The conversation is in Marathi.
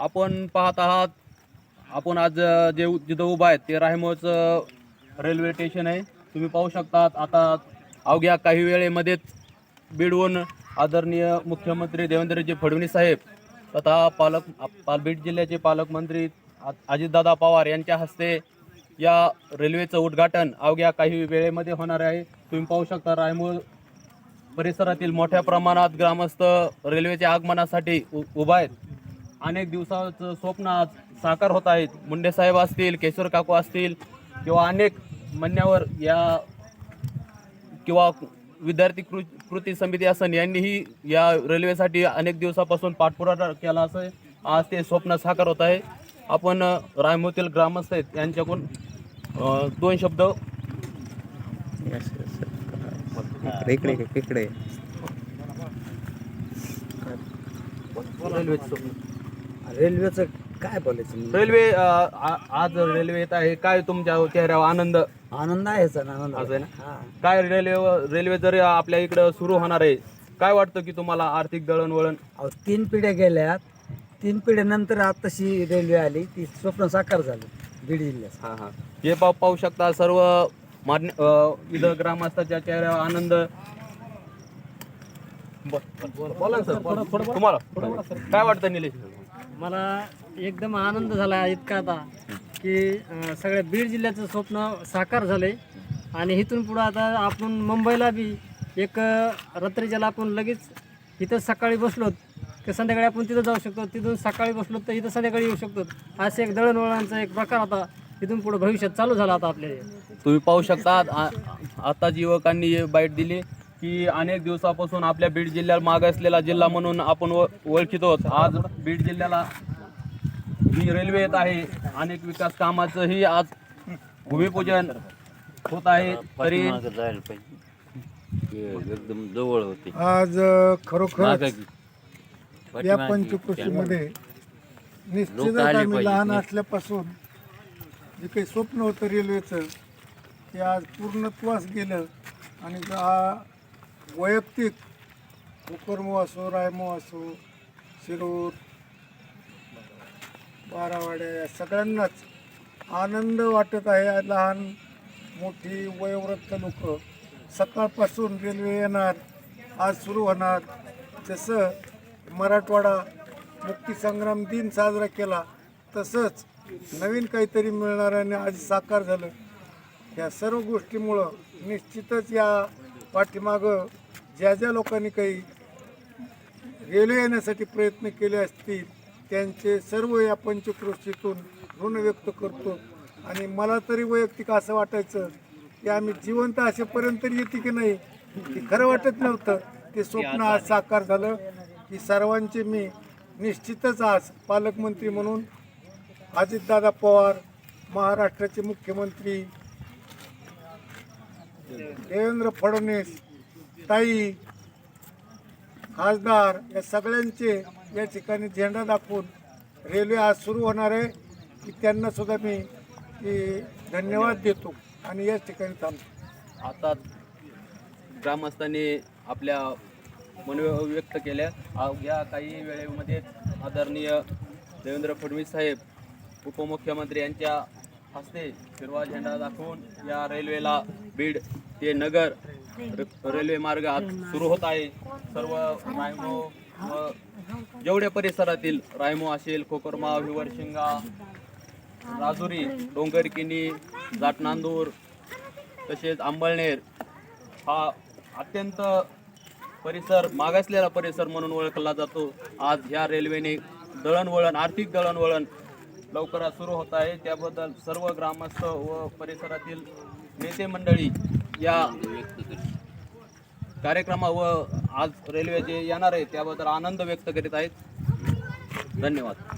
आपण पाहत आहात आपण आज जे जिथं उभा आहे ते राहिमोचं रेल्वे स्टेशन आहे. तुम्ही पाहू शकतात आता अवघ्या काही वेळेमध्येच बीडहून आदरणीय मुख्यमंत्री देवेंद्रजी फडणवीस साहेब तथा पालक पाल बीड जिल्ह्याचे पालकमंत्री अजितदादा पवार यांच्या हस्ते या रेल्वेचं उद्घाटन अवघ्या काही वेळेमध्ये होणार आहे. तुम्ही पाहू शकता रायमूळ परिसरातील मोठ्या प्रमाणात ग्रामस्थ रेल्वेच्या आगमनासाठी उ- उभा आहेत. अनेक दिवसाचं स्वप्न आज साकार होत आहेत. मुंडे साहेब असतील केशवर काकू असतील किंवा अनेक मान्यवर या किंवा विद्यार्थी कृ कृती समिती असन यांनीही या रेल्वेसाठी अनेक दिवसापासून पाठपुरावा केला असं आज ते स्वप्न साकार होत आहे. आपण रायमोतील ग्रामस्थ आहेत यांच्याकडून दोन शब्द इकडे इकडे इकडे, इकडे रेल्वेचं स्वप्न रेल्वेचं काय बोलायचं रेल्वे अ, आ- आज रेल्वे येत आहे काय तुमच्या चेहऱ्यावर आनंद? आनंद आहेच ना आनंद असं आहे ना? हा. काय रेल्वे रेल्वे जर आपल्या इकडं सुरू होणार आहे काय वाटतं की तुम्हाला आर्थिक दळणवळण? अहो तीन पिढ्या गेल्यात. तीन पिढ्यानंतर आताशी रेल्वे आली ती स्वप्न साकार झालं बीड जिल्ह्याचं हा हा. हे पाहू पाहू शकता सर्व मान्य अ, इथं ग्रामस्थाच्या चेहऱ्यावर आनंद. ब- बोला ना सर तुम्हाला? काय वाटतं निलेश? मला एकदम आनंद झाला इतका आता की अं, सगळ्या बीड जिल्ह्याचं स्वप्न साकार झालंय. आणि इथून पुढं आता आपण मुंबईला बी एक अं, रात्रीच्याला आपण लगेच इथं सकाळी बसलो की संध्याकाळी आपण तिथं जाऊ शकतो. तिथून सकाळी बसलो तर इथं संध्याकाळी येऊ शकतो. असे एक दळणवळणाचा एक प्रकार आता इथून पुढं भविष्यात चालू झाला आता आपल्या तुम्ही पाहू शकता आ- आताच युवकांनी हे बाईट दिली की अनेक दिवसापासून आपल्या बीड जिल्ह्यात मागासलेला जिल्हा म्हणून आपण ओळखितो आज बीड जिल्ह्याला ही रेल्वे येत आहे अनेक विकास कामाचंही आज भूमिपूजन होत आहे तरी एकदम जवळ होते आज खरोखर. या. पंचकृषीमध्ये निश्चितच आम्ही. लहान असल्यापासून जे काही स्वप्न होतं रेल्वेचं ते आज पूर्णत्वास गेलं आणि हा वैयक्तिक उकरमो असो रायमो असो शिरूर बारावाड्या या सगळ्यांनाच आनंद वाटत आहे. लहान मोठी वयोवृत्त लोक सकाळपासून रेल्वे येणार आज सुरू होणार. जसं मराठवाडा मुक्तीसंग्राम दिन साजरा केला तसंच नवीन काहीतरी मिळणार आणि आज साकार झालं. या सर्व गोष्टीमुळं निश्चितच या पाठीमागं ज्या ज्या लोकांनी काही रेल्वे येण्यासाठी प्रयत्न केले असतील त्यांचे सर्व या पंचक्रोशीतून ऋण व्यक्त करतो. आणि मला तरी वैयक्तिक असं वाटायचं की आम्ही जिवंत असेपर्यंत तरी येते की नाही ते खरं वाटत नव्हतं. ते स्वप्न आज साकार झालं की सर्वांचे मी निश्चितच आज पालकमंत्री म्हणून अजितदादा पवार महाराष्ट्राचे मुख्यमंत्री देवेंद्र फडणवीस ताई खासदार या सगळ्यांचे या ठिकाणी झेंडा दाखवून रेल्वे आज सुरू होणार आहे. की त्यांना सुद्धा मी धन्यवाद देतो आणि याच ठिकाणी थांबतो. आता ग्रामस्थांनी आपल्या मनोभाव व्यक्त केल्या. या काही वेळेमध्ये आदरणीय देवेंद्र फडणवीस साहेब उपमुख्यमंत्री यांच्या हस्ते हिरवा झेंडा दाखवून या रेल्वेला बीड ते नगर रेल्वे मार्ग सुरू होत आहे. सर्व रायमो व जेवढ्या परिसरातील रायमो असेल कोकरमा विवरशिंगा राजुरी डोंगरकिनी जाटनांदूर तसेच आंबळनेर हा अत्यंत परिसर मागासलेला परिसर म्हणून ओळखला जातो. आज ह्या रेल्वेने दळणवळण आर्थिक दळणवळण लवकरात सुरू होत आहे. त्याबद्दल सर्व ग्रामस्थ व परिसरातील नेते मंडळी या कार्यक्रमा व आज रेल्वे जे येणार आहे त्याबद्दल आनंद व्यक्त करीत आहेत. धन्यवाद.